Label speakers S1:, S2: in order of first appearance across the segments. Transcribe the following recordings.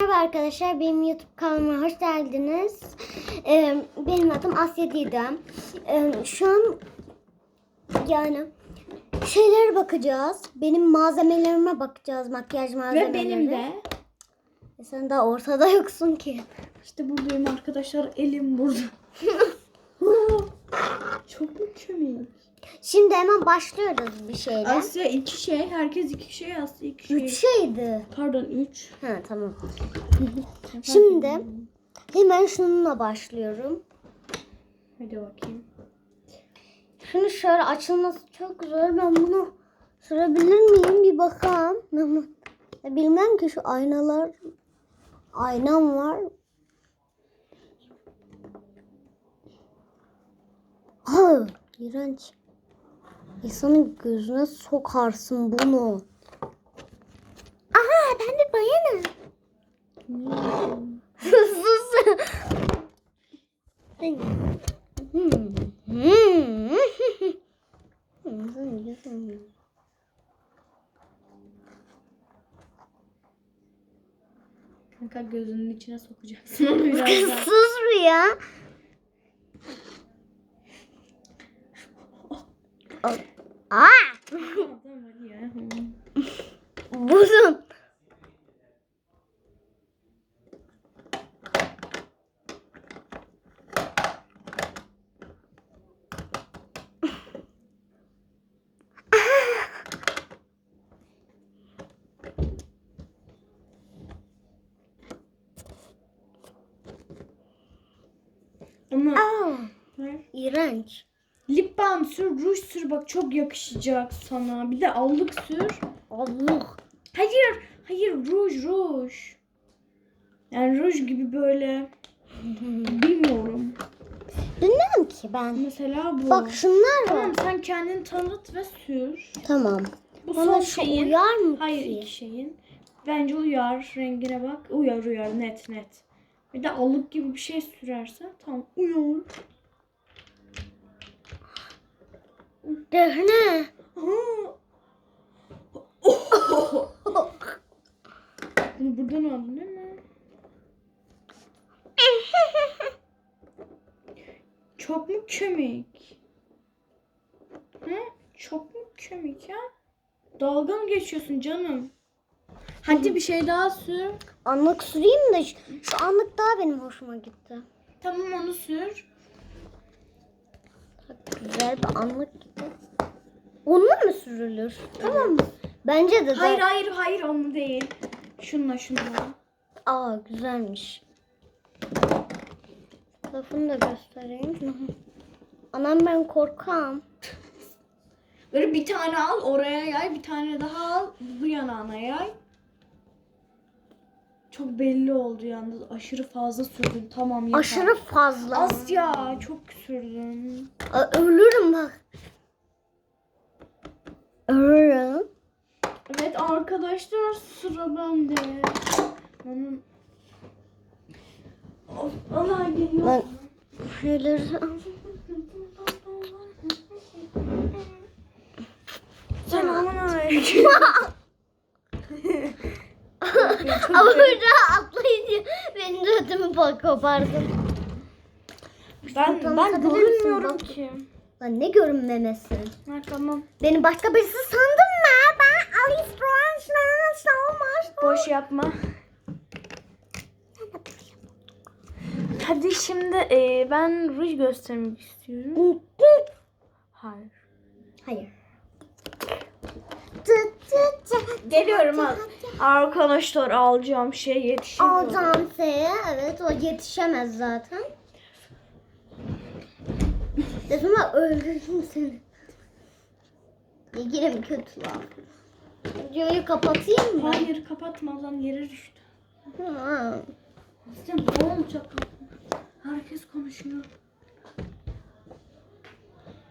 S1: Merhaba arkadaşlar, benim YouTube kanalıma hoş geldiniz. Ee, benim adım Asya Didem. Ee, şu an yani şeylere bakacağız. Benim malzemelerime bakacağız, makyaj malzemeleri.
S2: Ve benim de.
S1: E, Sen daha ortada yoksun ki.
S2: İşte buradayım arkadaşlar. Elim burada. Çok mükemmel.
S1: Şimdi hemen başlıyoruz bir şeyle.
S2: Asya iki şey. Herkes iki şey. Asya iki şey.
S1: Üç şeydi.
S2: Pardon üç.
S1: Ha tamam. Şimdi hemen şununla başlıyorum.
S2: Hadi bakayım.
S1: Şunu şöyle açılması çok zor. Ben bunu sürebilir miyim? Bir bakalım. Bilmem ki şu aynalar aynam var. Ha, iğrenç. İnsanın gözüne sokarsın bunu. Aha ben bir bayanım. Sus. Hmm.
S2: Kanka gözünün içine sokacaksın onu biraz daha.
S1: Sus bir ya. Aa, buzum.
S2: Ama
S1: Aa, iğrenç.
S2: Lip balm sür, ruj sür bak çok yakışacak sana. Bir de allık sür.
S1: Allah.
S2: Hayır, hayır ruj, ruj. Yani ruj gibi böyle bilmiyorum.
S1: Bilmiyorum ki ben.
S2: Mesela bu.
S1: Bak şunlar var.
S2: Tamam sen kendini tanıt ve sür.
S1: Tamam.
S2: Bu
S1: Bana
S2: son
S1: şu
S2: şeyin.
S1: uyar mı
S2: Hayır
S1: ki?
S2: iki şeyin. Bence uyar. Rengine bak. Uyar uyar net net. Bir de alık gibi bir şey sürersen tamam uyar.
S1: Defne.
S2: Bunu buradan aldın değil mi? Çok mu komik? Hı? Çok mu komik ya? Dalga mı geçiyorsun canım? Hadi bir şey daha sür.
S1: Anlık süreyim de şu, şu anlık daha benim hoşuma gitti.
S2: Tamam onu sür.
S1: Güzel bir anlık. Onunla mı sürülür? Tamam mı? Bence de.
S2: Hayır hayır hayır onu değil. Şunla şunla.
S1: Aa güzelmiş. Lafını da göstereyim. Anam ben korkam.
S2: Böyle bir tane al oraya yay, bir tane daha al bu yanağına yay. Çok belli oldu yalnız. Aşırı fazla sürdün. Tamam yeter.
S1: Aşırı fazla.
S2: Az ya. Çok sürdün.
S1: Aa, ölürüm bak.
S2: Evet arkadaşlar sıra bende. Of, Allah geliyor.
S1: Ben şeyleri...
S2: Selamünaleyküm.
S1: Ama burada atlayınca benim ödümü kopardın.
S2: ben ben görünmüyorum ki.
S1: Lan ne görünmemesi?
S2: Ha, tamam.
S1: Beni başka birisi sandın mı? Ben Alice Branch'la olmaz.
S2: Boş yapma. Hadi şimdi e, ben ruj göstermek istiyorum. Hayır.
S1: Hayır.
S2: Geliyorum al. Arkadaşlar alacağım şey yetişemiyor.
S1: Alacağım şeye evet o yetişemez zaten. Dedim ama öldürürüm seni. İlgilim kötü lan. Videoyu kapatayım mı?
S2: Hayır kapatmadan yere düştü.
S1: Ha.
S2: Aslan ne olacak? Herkes konuşuyor.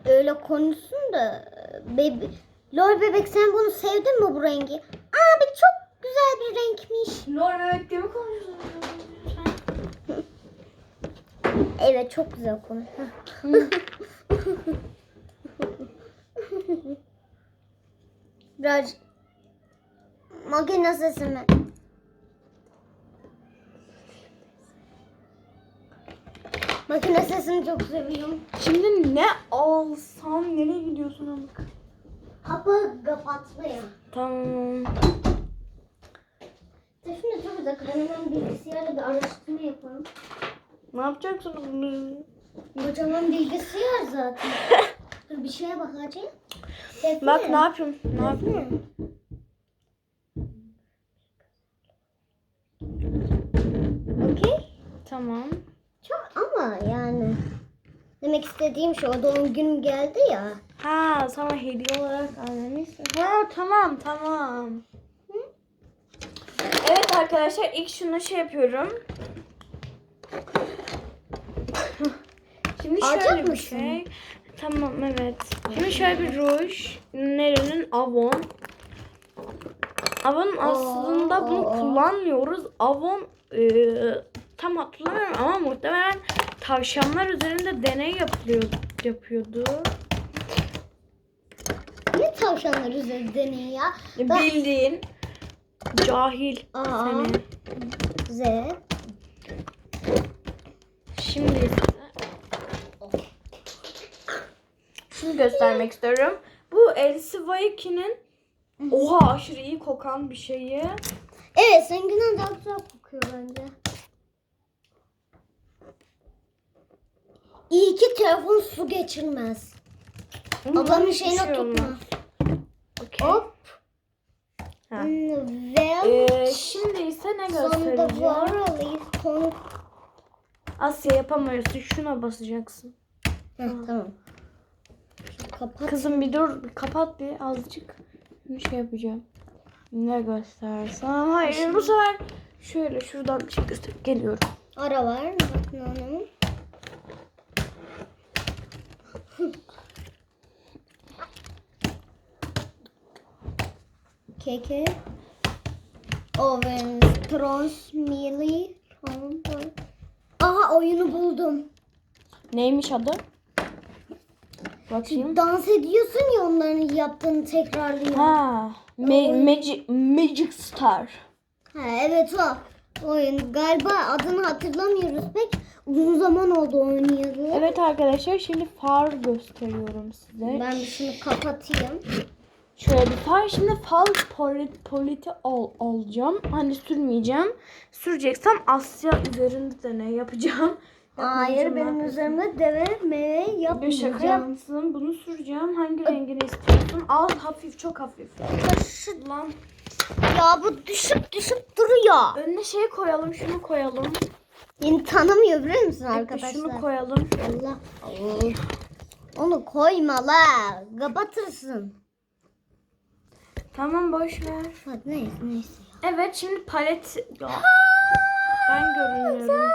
S1: Öyle konuşsun da bebe Lol bebek sen bunu sevdin mi bu rengi? Abi çok güzel bir renkmiş.
S2: Lor bebek gibi konuşuyorsun.
S1: Evet çok güzel konu. Biraz makine sesi mi? Makine sesini çok seviyorum.
S2: Şimdi ne alsam nereye gidiyorsun amık?
S1: Kapı kapatmaya.
S2: Tamam.
S1: Defne dur da hemen bilgisayarla bir araştırma yapalım.
S2: Ne yapacaksın bunu?
S1: Kocaman bilgisayar zaten. Dur bir şeye bakacağım. Defne.
S2: Bak ne yapıyorum? Ne yapıyorum?
S1: Okey.
S2: Tamam.
S1: Çok ama yani. Demek istediğim şu o doğum günüm geldi ya.
S2: Ha sana hediye olarak annemişsin. Ha tamam tamam. Evet arkadaşlar ilk şunu şey yapıyorum. Şimdi
S1: Alacak
S2: şöyle bir
S1: mısın?
S2: şey. Tamam evet. Şimdi şöyle bir ruj. Nerenin? Avon. Avon aslında bunu
S1: aa.
S2: kullanmıyoruz. Avon e, tam hatırlamıyorum ama muhtemelen tavşanlar üzerinde deney yapılıyor, yapıyordu.
S1: Ne tavşanlar üzeri deneyi ya? Ben-
S2: Bildiğin cahil
S1: Aa.
S2: seni.
S1: Z.
S2: Şimdi ise şunu göstermek istiyorum. Bu Elsie Waiki'nin oha aşırı iyi kokan bir şeyi.
S1: Evet seninkinden daha güzel kokuyor bence. İyi ki telefon su geçirmez. Ablamın şeyine
S2: şey
S1: tutma.
S2: Okey.
S1: Hop.
S2: Ha.
S1: Hmm, Ve
S2: Ee, şimdi ise ne göstereceğim? Asya yapamıyorsun. Şuna basacaksın.
S1: Heh, tamam. Kapat.
S2: Kızım bir dur. Bir kapat bir azıcık. Bir şey yapacağım. Ne göstersem. Hayır bu sefer şöyle şuradan bir şey gösterip geliyorum.
S1: Ara var. Bakın hanımın. Keke. Oven. Trons. Mili. Aha oyunu buldum.
S2: Neymiş adı? Bakayım.
S1: Dans ediyorsun ya onların yaptığını tekrarlıyor. Ha,
S2: Ha, Ma- Magic, Magic Star.
S1: evet o. Oyun. Galiba adını hatırlamıyoruz pek. Uzun zaman oldu oynayalı.
S2: Evet arkadaşlar şimdi far gösteriyorum size.
S1: Ben bir şunu kapatayım.
S2: Şöyle bir far. Şimdi far polit, politi al, alacağım. Hani sürmeyeceğim. Süreceksem Asya üzerinde deney yapacağım.
S1: Hayır benim üzerimde deve meyve
S2: Bir şaka
S1: yapmayacağım.
S2: Bunu süreceğim. Hangi rengini istiyorsun? Al hafif çok hafif.
S1: Şu-
S2: Lan
S1: Ya bu düşüp düşüp duruyor.
S2: önüne şey koyalım. Şunu koyalım.
S1: Beni tanımıyor biliyor musun arkadaşlar?
S2: Şunu koyalım.
S1: Allah Allah. Onu koyma la. Kapatırsın.
S2: Tamam boş ver.
S1: Hadi neyse neyse.
S2: Evet şimdi palet. Ben görünüyorum.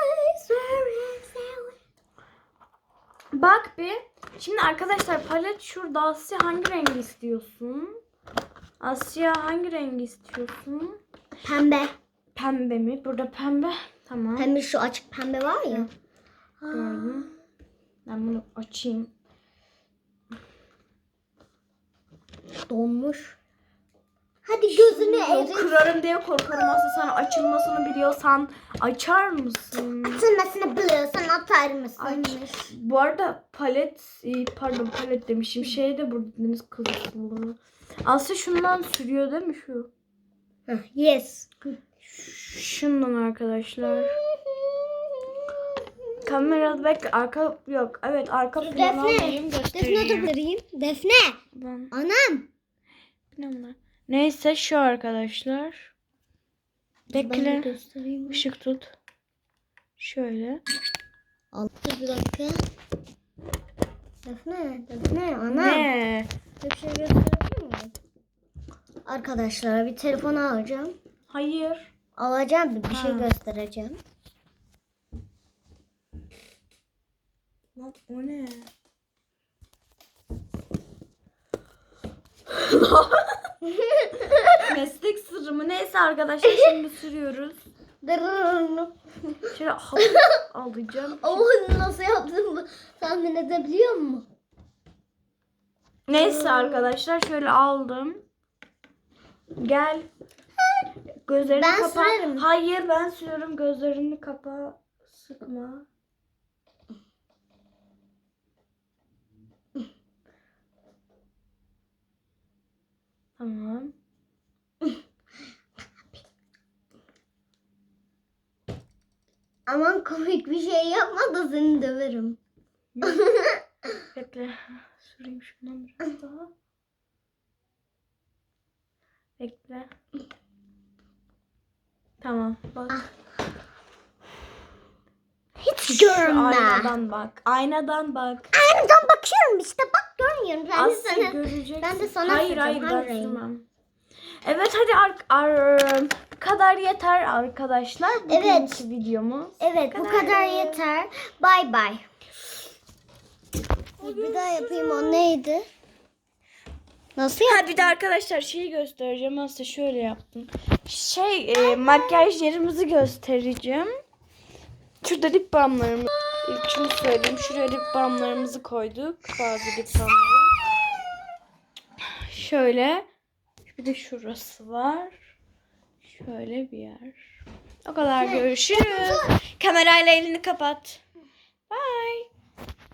S2: Bak bir. Şimdi arkadaşlar palet şurada. Asya hangi rengi istiyorsun? Asya hangi rengi istiyorsun?
S1: Pembe.
S2: Pembe mi? Burada pembe. Tamam.
S1: Pembe şu açık pembe var ya.
S2: Gördüm. Ben bunu açayım.
S1: Donmuş. Hadi gözünü erit.
S2: kırarım diye korkarım. Asya sana açılmasını biliyorsan açar mısın?
S1: Atılmasını biliyorsan atar mısın?
S2: Aç. Bu arada palet, e, pardon palet demişim. Şey de burada deniz kızısı. Asya şundan sürüyor değil mi şu?
S1: Yes.
S2: Şundan arkadaşlar. Kamera bekle arka yok. Evet arka planı
S1: Defne. Defne dur vereyim. Defne.
S2: Ben-
S1: Anam.
S2: Ne? Neyse şu arkadaşlar. Bekle. Işık tut. Şöyle.
S1: Al. Dur bir dakika. Defne. Defne. Anam.
S2: Ne?
S1: Bir şey gösterebilir miyim? Arkadaşlar bir telefon alacağım.
S2: Hayır.
S1: Alacağım bir, bir şey göstereceğim.
S2: Lan o ne? Meslek sırrı mı? Neyse arkadaşlar şimdi sürüyoruz. Şöyle hafif alacağım.
S1: Oh nasıl yaptığımı tahmin edebiliyor musun?
S2: Neyse arkadaşlar şöyle aldım. Gel. Gözlerini
S1: Ben
S2: kapa.
S1: sürerim.
S2: Hayır ben sürüyorum. Gözlerini kapa. Sıkma. Tamam.
S1: Aman komik bir şey yapma da seni döverim.
S2: Bekle. Süreyim şundan biraz daha. Bekle. Tamam. Bak.
S1: Hiç
S2: Şu
S1: görme.
S2: aynadan bak. Aynadan bak.
S1: Aynadan bakıyorum işte bak görmüyorum. Ben de sana...
S2: göreceksin.
S1: ben de sana
S2: Hayır
S1: hayır
S2: sürmem. Evet hadi ar ar bu kadar yeter arkadaşlar. Bugünkü
S1: Evet.
S2: videomuz.
S1: Evet bu
S2: kadar.
S1: kadar yeter. Bay bay. Bir daha yapayım o neydi? Nasıl yap?
S2: Ha bir de arkadaşlar şeyi göstereceğim. Aslında şöyle yaptım. Şey e, makyaj yerimizi göstereceğim. Şurada lip balmlarımız. İlk şunu söyleyeyim. Şuraya lip balmlarımızı koyduk. Bazı lip balmları. Şöyle. Bir de şurası var. Şöyle bir yer. O kadar görüşürüz. Kamerayla elini kapat.